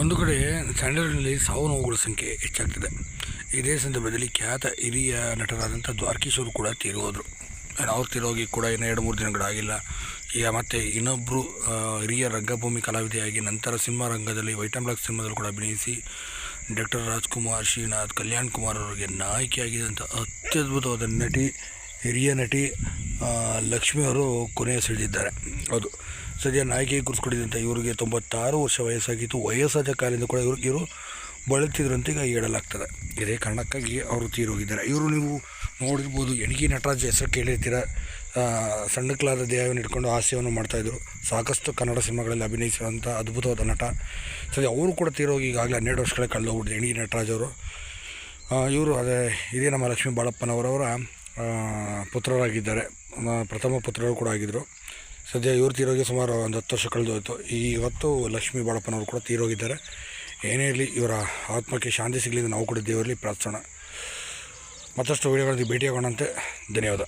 ಒಂದು ಕಡೆ ಸ್ಯಾಂಡಲ್ನಲ್ಲಿ ಸಾವು ನೋವುಗಳ ಸಂಖ್ಯೆ ಹೆಚ್ಚಾಗ್ತಿದೆ. ಇದೇ ಸಂದರ್ಭದಲ್ಲಿ ಖ್ಯಾತ ಹಿರಿಯ ನಟರಾದಂಥ ದ್ವಾರಕೀಶವರು ಕೂಡ ತೀರೋದ್ರು. ಅವ್ರು ತೀರೋಗಿ ಕೂಡ ಇನ್ನು ಎರಡು ಮೂರು ದಿನಗಳಾಗಿಲ್ಲ. ಈಗ ಮತ್ತೆ ಇನ್ನೊಬ್ಬರು ಹಿರಿಯ ರಂಗಭೂಮಿ ಕಲಾವಿದೆಯಾಗಿ ನಂತರ ಸಿನಿಮಾ ರಂಗದಲ್ಲಿ ಬ್ಲಾಕ್ ಸಿನಿಮಾದಲ್ಲಿ ಕೂಡ ಅಭಿನಯಿಸಿ ಡಾಕ್ಟರ್ ರಾಜ್ಕುಮಾರ್, ಶ್ರೀನಾಥ್, ಕಲ್ಯಾಣ್ ಕುಮಾರ್ ಅವರಿಗೆ ನಾಯಕಿಯಾಗಿದ್ದಂಥ ಅತ್ಯದ್ಭುತವಾದ ನಟಿ, ಹಿರಿಯ ನಟಿ ಲಕ್ಷ್ಮಿ ಅವರು ಕೊನೆಯ ಸೆಳೆದಿದ್ದಾರೆ. ಹೌದು ಸದ್ಯ ನಾಯಕಿ ಗುರುಸ್ಕೊಂಡಿದ್ದಂಥ ಇವರಿಗೆ ತೊಂಬತ್ತಾರು ವರ್ಷ ವಯಸ್ಸಾಗಿತ್ತು ವಯಸ್ಸಾದ ಕಾಲದಿಂದ ಕೂಡ ಇವ್ರಿಗೆ ಇವರು ಬಳಲ್ತಿದ್ರು ಅಂತ ಈಗ ಹೇಳಲಾಗ್ತದೆ ಇದೇ ಕಾರಣಕ್ಕಾಗಿ ಅವರು ತೀರೋಗಿದ್ದಾರೆ ಇವರು ನೀವು ನೋಡಿರ್ಬೋದು, ಎಣಗಿ ನಟರಾಜ್ ಹೆಸರು ಕೇಳಿರ್ತೀರ. ಸಣ್ಣಕ್ಲಾದ ದೇಹವನ್ನು ಇಟ್ಕೊಂಡು ಹಾಸ್ಯವನ್ನು ಮಾಡ್ತಾಯಿದ್ರು ಸಾಕಷ್ಟು ಕನ್ನಡ ಸಿನಿಮಾಗಳಲ್ಲಿ ಅಭಿನಯಿಸಿರುವಂಥ ಅದ್ಭುತವಾದ ನಟ. ಸದ್ಯ ಅವರು ಕೂಡ ತೀರೋಗಿ ಈಗಾಗಲೇ ಹನ್ನೆರಡು ವರ್ಷಗಳ ಕಳೆದೋಗ್ಬಿಟ್ಟು ಎಣಗಿ ನಟರಾಜ್ ಅವರು. ಇವರು ಅದೇ ಇದೇ ನಮ್ಮ ಲಕ್ಷ್ಮೀ ಬಾಳಪ್ಪನವರವರ ಪುತ್ರರಾಗಿದ್ದಾರೆ. ಪ್ರಥಮ ಪುತ್ರರು ಕೂಡ ಆಗಿದ್ದರು ಸದ್ಯ ಇವರು ತೀರೋಗಿ ಸುಮಾರು ಒಂದು ಹತ್ತು ವರ್ಷ ಕಳೆದೋಯ್ತು. ಇವತ್ತು ಲಕ್ಷ್ಮೀ ಬಾಳಪ್ಪನವರು ಕೂಡ ತೀರೋಗಿದ್ದಾರೆ. ಏನೇ ಇರಲಿ, ಇವರ ಆತ್ಮಕ್ಕೆ ಶಾಂತಿ ಸಿಗಲಿ ನಾವು ಕೂಡ ದೇವರಲ್ಲಿ ಪ್ರಾರ್ಥಿಸೋಣ. ಮತ್ತಷ್ಟು ವಿಡಿಯೋಗಳಲ್ಲಿ ಭೇಟಿಯಾಗೋಣಂತೆ. ಧನ್ಯವಾದ.